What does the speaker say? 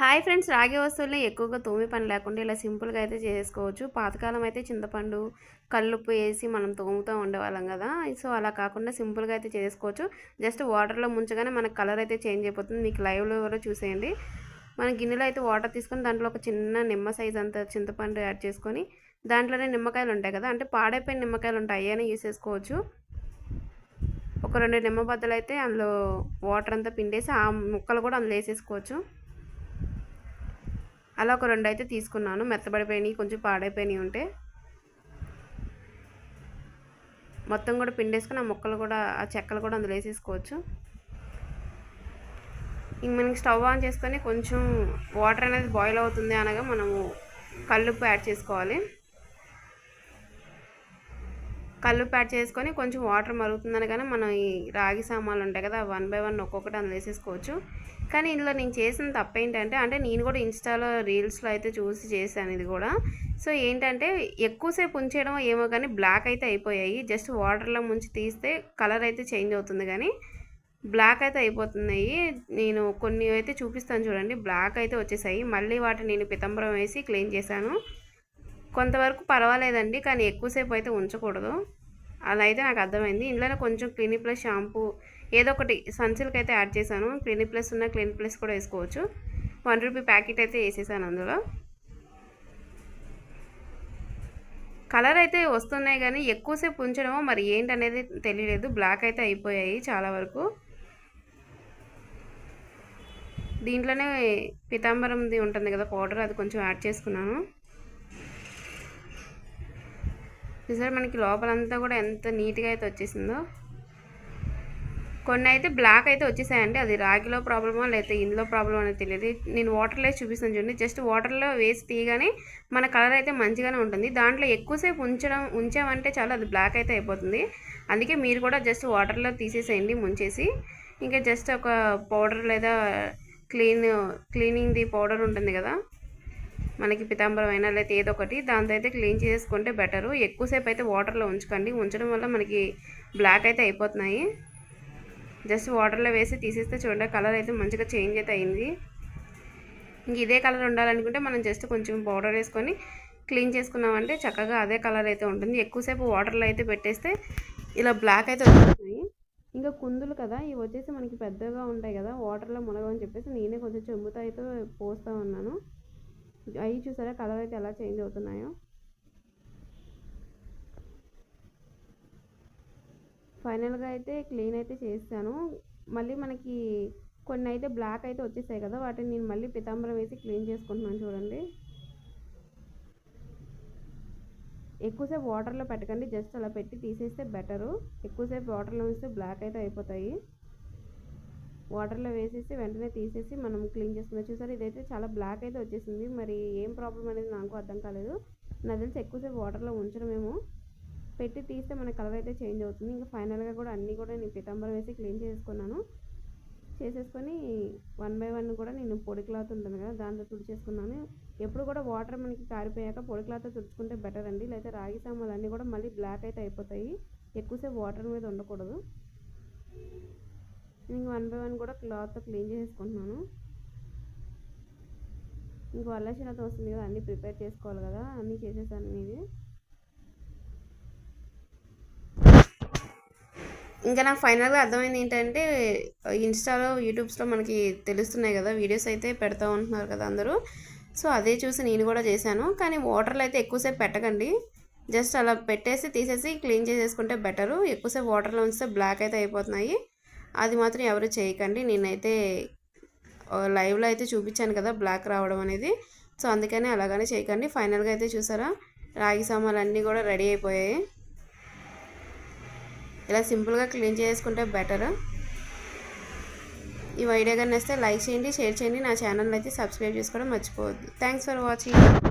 Hi friends రాగి వస్తువుల్ని ఎక్కువగా తోమి పని లేకుండా ఇలా సింపుల్గా అయితే చేసుకోవచ్చు. పాతకాలం అయితే చింతపండు కల్లుప్పు వేసి మనం తోముతూ ఉండేవాళ్ళం కదా. సో అలా కాకుండా సింపుల్గా అయితే చేసుకోవచ్చు. జస్ట్ వాటర్లో ముంచగానే మనకు కలర్ అయితే చేంజ్ అయిపోతుంది. మీకు లైవ్లో ఎవరో చూసేయండి. మన గిన్నెలో అయితే వాటర్ తీసుకొని దాంట్లో ఒక చిన్న నిమ్మ సైజ్ అంత చింతపండు యాడ్ చేసుకొని దాంట్లోనే నిమ్మకాయలు ఉంటాయి కదా. అంటే పాడైపోయిన నిమ్మకాయలు ఉంటాయి. అయ్యని యూస్ చేసుకోవచ్చు. ఒక రెండు నిమ్మ బద్దలు అయితే అందులో వాటర్ అంతా పిండేసి ఆ ముక్కలు కూడా అందులో వేసేసుకోవచ్చు. అలా ఒక రెండు అయితే తీసుకున్నాను. మెత్తబడిపోయినాయి కొంచెం పాడైపోయినాయి ఉంటే. మొత్తం కూడా పిండేసుకుని ఆ ముక్కలు కూడా ఆ చెక్కలు కూడా అందులో వేసేసుకోవచ్చు. ఇంక మనకి స్టవ్ ఆన్ చేసుకొని కొంచెం వాటర్ అనేది బాయిల్ అవుతుంది అనగా మనము కల్లుప్పు యాడ్ చేసుకోవాలి. కల్లుప్పు ప్యాడ్ చేసుకొని కొంచెం వాటర్ మరుగుతుందని కానీ మనం ఈ రాగి సామాన్లు ఉంటాయి కదా వన్ బై వన్ ఒక్కొక్కటి అందులో వేసేసుకోవచ్చు. కానీ ఇందులో నేను చేసిన తప్పు ఏంటంటే అంటే నేను కూడా ఇన్స్టాలో రీల్స్లో అయితే చూసి చేశాను ఇది కూడా. సో ఏంటంటే ఎక్కువసేపు ఉంచేయడం ఏమో కానీ బ్లాక్ అయితే అయిపోయాయి. జస్ట్ వాటర్లో ముంచి తీస్తే కలర్ అయితే చేంజ్ అవుతుంది కానీ బ్లాక్ అయితే అయిపోతున్నాయి. నేను కొన్ని అయితే చూపిస్తాను చూడండి బ్లాక్ అయితే వచ్చేసాయి. మళ్ళీ వాటిని నేను పితంబరం వేసి క్లీన్ చేశాను. కొంతవరకు పర్వాలేదండి కానీ ఎక్కువసేపు అయితే ఉంచకూడదు. అలా అయితే నాకు అర్థమైంది. ఇందులోనే కొంచెం క్లినిక్ ప్లస్ షాంపూ ఏదో ఒకటి సన్సిల్క్ అయితే యాడ్ చేశాను. క్లినిక్ ప్లస్ ఉన్న క్లినిక్ ప్లస్ కూడా వేసుకోవచ్చు. వన్ రూపీ ప్యాకెట్ అయితే వేసేసాను అందులో. కలర్ అయితే వస్తున్నాయి కానీ ఎక్కువసేపు ఉంచడమో మరి ఏంటనేది తెలియలేదు. బ్లాక్ అయితే అయిపోయాయి చాలా వరకు. దీంట్లోనే పితాంబరంది ఉంటుంది కదా పౌడర్ అది కొంచెం యాడ్ చేసుకున్నాను. చూసారు మనకి లోపలంతా కూడా ఎంత నీట్గా అయితే వచ్చేసిందో. కొన్ని అయితే బ్లాక్ అయితే వచ్చేసాయండి. అది రాగిలో ప్రాబ్లమా లేకపోతే ఇందులో ప్రాబ్లమో అనేది తెలియదు. నేను వాటర్లో చూపిస్తాను చూడండి. జస్ట్ వాటర్లో వేసి తీయగానే మన కలర్ అయితే మంచిగానే ఉంటుంది. దాంట్లో ఎక్కువసేపు ఉంచడం ఉంచామంటే చాలా అది బ్లాక్ అయితే అయిపోతుంది. అందుకే మీరు కూడా జస్ట్ వాటర్లో తీసేసేయండి ముంచేసి. ఇంకా జస్ట్ ఒక పౌడర్ లేదా క్లీన్ క్లీనింగ్ది పౌడర్ ఉంటుంది కదా. మనకి పితాంబరం అయినా లేకపోతే ఏదో ఒకటి దాంతో అయితే క్లీన్ చేసుకుంటే బెటరు. ఎక్కువసేపు అయితే వాటర్లో ఉంచకండి. ఉంచడం వల్ల మనకి బ్లాక్ అయితే అయిపోతున్నాయి. జస్ట్ వాటర్లో వేసి తీసేస్తే చూడండి కలర్ అయితే మంచిగా చేంజ్ అయితే అయింది. ఇంక ఇదే కలర్ ఉండాలనుకుంటే మనం జస్ట్ కొంచెం పౌడర్ వేసుకొని క్లీన్ చేసుకున్నామంటే చక్కగా అదే కలర్ అయితే ఉంటుంది. ఎక్కువసేపు వాటర్లో అయితే పెట్టేస్తే ఇలా బ్లాక్ అయితే వచ్చేస్తున్నాయి ఇంకా కుందులు కదా ఇవి వచ్చేసి మనకి పెద్దగా ఉంటాయి కదా వాటర్లో మునగవని చెప్పేసి నేనే కొంచెం చెంబుతో అయితే పోస్తూ ఉన్నాను. అవి చూసారా? కలర్ అయితే ఎలా చేంజ్ అవుతున్నాయో? ఫైనల్గా అయితే క్లీన్ అయితే చేస్తాను మళ్ళీ మనకి కొన్ని అయితే బ్లాక్ అయితే వచ్చేసాయి కదా వాటిని నేను మళ్ళీ పితాంబరం వేసి క్లీన్ చేసుకుంటున్నాను చూడండి. ఎక్కువసేపు వాటర్లో పెట్టకండి జస్ట్ అలా పెట్టి తీసేస్తే బెటరు ఎక్కువసేపు వాటర్లో ఉంచితే బ్లాక్ అయితే అయిపోతాయి. వాటర్లో వేసేసి వెంటనే తీసేసి మనం క్లీన్ చేసుకున్నాం చూసారు ఇదైతే చాలా బ్లాక్ అయితే వచ్చేసింది. మరి ఏం ప్రాబ్లం అనేది నాకు అర్థం కాలేదు. నాకు తెలిసి ఎక్కువసేపు వాటర్లో ఉంచడమేమో పెట్టి తీస్తే మన కలర్ అయితే చేంజ్ అవుతుంది. ఇంకా ఫైనల్గా కూడా అన్నీ కూడా నేను పితాంబరం వేసి క్లీన్ చేసుకున్నాను. చేసేసుకొని వన్ బై వన్ కూడా నేను పొడి క్లాత్ ఉంటుంది కదా దాంతో తుడిచేసుకున్నాను. ఎప్పుడు కూడా వాటర్ మనకి కారిపోయాక పొడి క్లాత్ తుడుచుకుంటే బెటర్ అండి. లేకపోతే రాగి సామాన్లు అన్నీ కూడా మళ్ళీ బ్లాక్ అయితే అయిపోతాయి. ఎక్కువసేపు వాటర్ మీద ఉండకూడదు. నేను వన్ బై వన్ కూడా క్లాత్ క్లీన్ చేసుకుంటున్నాను ఇంక వల్లక్షణత వస్తుంది కదా అన్నీ ప్రిపేర్ చేసుకోవాలి కదా అన్నీ చేసేసాను ఇది ఇంకా నాకు ఫైనల్గా అర్థమైంది ఏంటంటే ఇన్స్టాలో యూట్యూబ్స్లో మనకి తెలుస్తున్నాయి కదా వీడియోస్ అయితే పెడతా ఉంటున్నారు కదా అందరూ. సో అదే చూసి నేను కూడా చేశాను. కానీ వాటర్లో అయితే ఎక్కువసేపు పెట్టకండి. జస్ట్ అలా పెట్టేసి తీసేసి క్లీన్ చేసేసుకుంటే బెటరు. ఎక్కువసేపు వాటర్లో ఉంచితే బ్లాక్ అయితే అయిపోతున్నాయి. అది మాత్రం ఎవరు చేయకండి. నేనైతే లైవ్లో అయితే చూపించాను కదా బ్లాక్ రావడం అనేది. సో అందుకని అలాగనే చేయకండి. ఫైనల్గా అయితే చూసారా? రాగి సామాన్లు అన్నీ కూడా రెడీ అయిపోయాయి. ఇలా సింపుల్గా క్లీన్ చేసుకుంటే బెటర్. ఈ వీడియో కానీ వస్తే లైక్ చేయండి షేర్ చేయండి. నా ఛానల్ అయితే సబ్స్క్రైబ్ చేసుకోవడం మర్చిపోవద్దు. Thanks for watching.